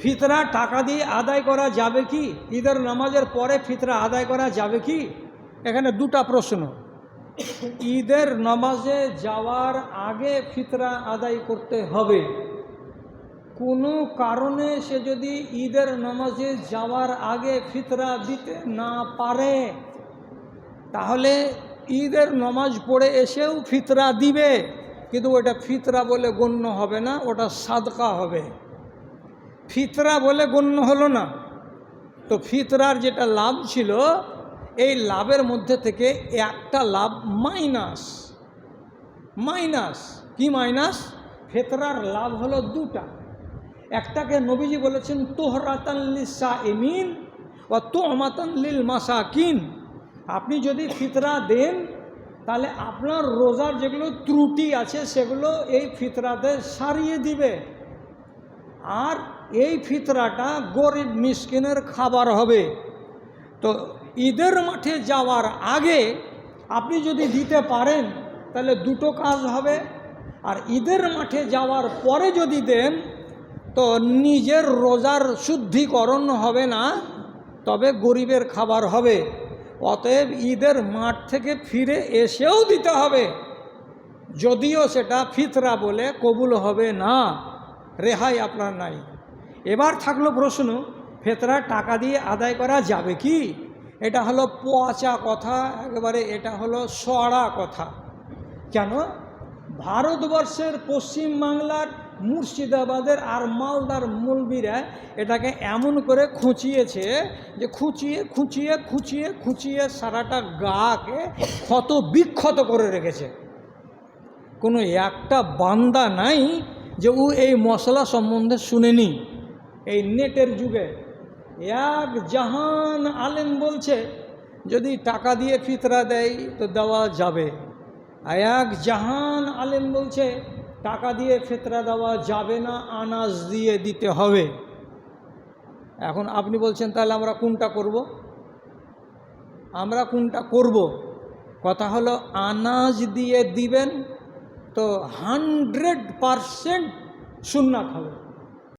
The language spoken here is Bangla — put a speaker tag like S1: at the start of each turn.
S1: ফিতরা টাকা দিয়ে আদায় করা যাবে কি? ঈদের নামাজের পরে ফিতরা আদায় করা যাবে কি? এখানে দুটা প্রশ্ন। ঈদের নামাজে যাওয়ার আগে ফিতরা আদায় করতে হবে। কোনো কারণে সে যদি ঈদের নামাজে যাওয়ার আগে ফিতরা দিতে না পারে, তাহলে ঈদের নামাজ পড়ে এসেও ফিতরা দিবে। কিন্তু ওটা ফিতরা বলে গণ্য হবে না, ওটা সাদকা হবে। ফিতরা বলে গণ্য হলো না। তো ফিতরার যেটা লাভ ছিল, এই লাভের মধ্যে থেকে একটা লাভ মাইনাস। মাইনাস। কি মাইনাস? ফেতরার লাভ হলো দুটা। একটাকে নবীজি বলেছেন তোহরাতাল্লি সা এমিন ও তোহমাতাল্লিল মাসাকিন আপনি যদি ফিতরা দেন, তাহলে আপনার রোজার যেগুলো ত্রুটি আছে, সেগুলো এই ফিতরাতে সারিয়ে দিবে। আর এই ফিতরাটা গরিব মিসকিনের খাবার হবে। তো ঈদের মাঠে যাওয়ার আগে আপনি যদি দিতে পারেন, তাহলে দুটো কাজ হবে। আর ঈদের মাঠে যাওয়ার পরে যদি দেন, তো নিজের রোজার শুদ্ধিকরণ হবে না, তবে গরিবের খাবার হবে। অতএব ঈদের মাঠ থেকে ফিরে এসেও দিতে হবে। যদিও সেটা ফিতরা বলে কবুল হবে না। রেহাই আপনার নাই। এবার থাকল প্রশ্ন, ফেতরা টাকা দিয়ে আদায় করা যাবে কি? এটা হলো পচা কথা, একেবারে এটা হলো সড়া কথা। কেন? ভারতবর্ষের পশ্চিম বাংলার মুর্শিদাবাদের আর মালদার মুলবিরা এটাকে এমন করে খুঁচিয়েছে যে খুঁচিয়ে খুঁচিয়ে খুঁচিয়ে খুঁচিয়ে সারাটা গাকে ক্ষত বিক্ষত করে রেখেছে। কোনো একটা বান্দা নাই যে ও এই মশলা সম্বন্ধে শুনেনি। এই নেটের যুগে এক জাহান আলেম বলছে, যদি টাকা দিয়ে ফিতরা দেয় তো দেওয়া যাবে। আর এক জাহান আলেম বলছে, টাকা দিয়ে ফিতরা দেওয়া যাবে না, আনাজ দিয়ে দিতে হবে। এখন আপনি বলছেন, তাহলে আমরা কোনটা করব? আমরা কোনটা করব? কথা হলো, আনাজ দিয়ে দিবেন তো হান্ড্রেড পারসেন্ট সুন্নাত হবে